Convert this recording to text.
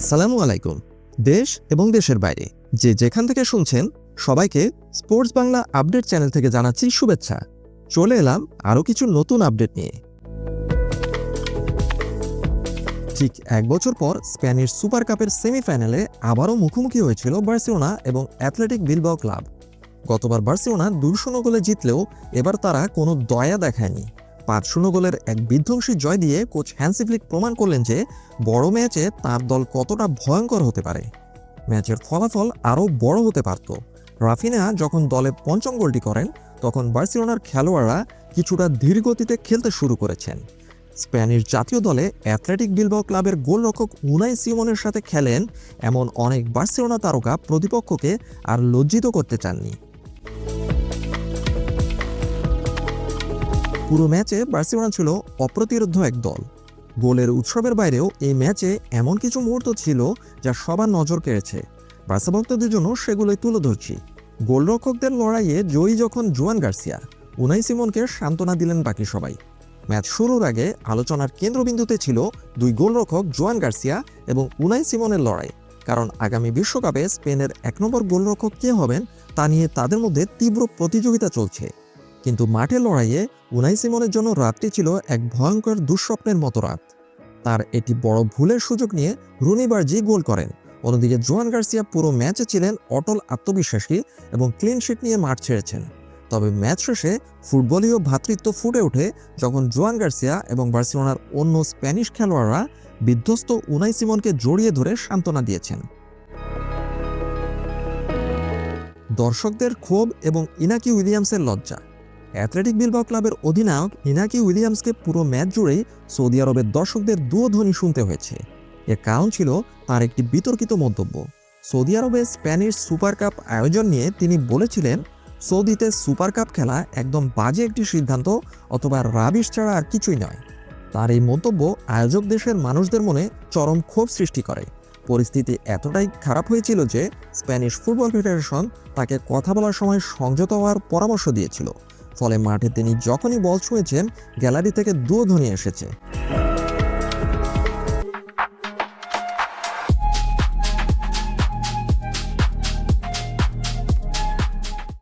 আসসালামু আলাইকুম। দেশ এবং দেশের বাইরে, যে যেখান থেকে শুনছেন, সবাইকে স্পোর্টস বাংলা আপডেট চ্যানেল থেকে জানাচ্ছি শুভেচ্ছা। চলে এলাম আরও কিছু নতুন আপডেট নিয়ে। ঠিক এক বছর পর স্প্যানিশ সুপার কাপের সেমিফাইনালে আবারও মুখোমুখি হয়েছিল বার্সেলোনা এবং অ্যাথলেটিক বিলবাও ক্লাব। গতবার বার্সেলোনা দুই গোলে জিতলেও এবার তারা কোনো দয়া দেখায়নি। পাঁচ শূন্য গোলের এক বিধ্বংসী জয় দিয়ে কোচ হ্যান্সি ফ্লিক প্রমাণ করলেন যে বড় ম্যাচে তার দল কতটা ভয়ঙ্কর হতে পারে। ম্যাচের ফলাফল আরও বড় হতে পারত। রাফিনা যখন দলে পঞ্চম গোলটি করেন, তখন বার্সেলোনার খেলোয়াড়রা কিছুটা ধীর গতিতে খেলতে শুরু করেছেন। স্প্যানিশ জাতীয় দলে অ্যাথলেটিক বিলবাও ক্লাবের গোলরক্ষক উনাই সিমনের সাথে খেলেন, এমন অনেক বার্সেলোনা তারকা প্রতিপক্ষকে আর লজ্জিত করতে চাননি। পুরো ম্যাচে বার্সেলোনা ছিল অপ্রতিরোধ্য এক দল। গোলের উৎসবের বাইরেও এই ম্যাচে এমন কিছু মুহূর্ত ছিল যা সবার নজর কেড়েছে। বার্সা ভক্তদের জন্য সেগুলোই তুলে ধরছি। গোলরক্ষকদের লড়াইয়ে জয়ী যখন জোয়ান গার্সিয়া, উনাই সিমনকে সান্ত্বনা দিলেন বাকি সবাই। ম্যাচ শুরুর আগে আলোচনার কেন্দ্রবিন্দুতে ছিল দুই গোলরক্ষক জোয়ান গার্সিয়া এবং উনাই সিমনের লড়াই। কারণ আগামী বিশ্বকাপে স্পেনের এক নম্বর গোলরক্ষক কে হবেন তা নিয়ে তাদের মধ্যে তীব্র প্রতিযোগিতা চলছে। কিন্তু মাঠের লড়াইয়ে উনাই সিমনের জন্য রাতটি ছিল এক ভয়ঙ্কর দুঃস্বপ্নের মতো রাত। তার এটি বড় ভুলের সুযোগ নিয়ে রুনিবার্জি গোল করেন। অন্যদিকে জোয়ান গার্সিয়া পুরো ম্যাচে ছিলেন অটল আত্মবিশ্বাসী এবং ক্লিনশিট নিয়ে মাঠ ছেড়েছেন। তবে ম্যাচ শেষে ফুটবলীয় ভ্রাতৃত্ব ফুটে ওঠে যখন জোয়ান গার্সিয়া এবং বার্সেলোনার অন্য স্প্যানিশ খেলোয়াড়রা বিধ্বস্ত উনাই সিমনকে জড়িয়ে ধরে সান্ত্বনা দিয়েছেন। দর্শকদের ক্ষোভ এবং ইনাকি উইলিয়ামসের লজ্জা। অ্যাথলেটিক বিলবাও ক্লাবের অধিনায়ক ইনাকি উইলিয়ামসকে পুরো ম্যাচ জুড়েই সৌদি আরবের দর্শকদের দুধ্বনি শুনতে হয়েছে। এর কারণ ছিল তার একটি বিতর্কিত মন্তব্য। সৌদি আরবে স্প্যানিশ সুপার কাপ আয়োজন নিয়ে তিনি বলেছিলেন, সৌদিতে সুপার কাপ খেলা একদম বাজে একটি সিদ্ধান্ত, অথবা রাবিশ ছাড়া আর কিছুই নয়। তার এই মন্তব্য আয়োজক দেশের মানুষদের মনে চরম ক্ষোভ সৃষ্টি করে। পরিস্থিতি এতটাই খারাপ হয়েছিল যে স্প্যানিশ ফুটবল ফেডারেশন তাকে কথা বলার সময় সংযত হওয়ার পরামর্শ দিয়েছিল। ফলে মাঠে তিনি যখনই বল ছুঁয়েছেন গ্যালারি থেকে দুধ্বনি এসেছে।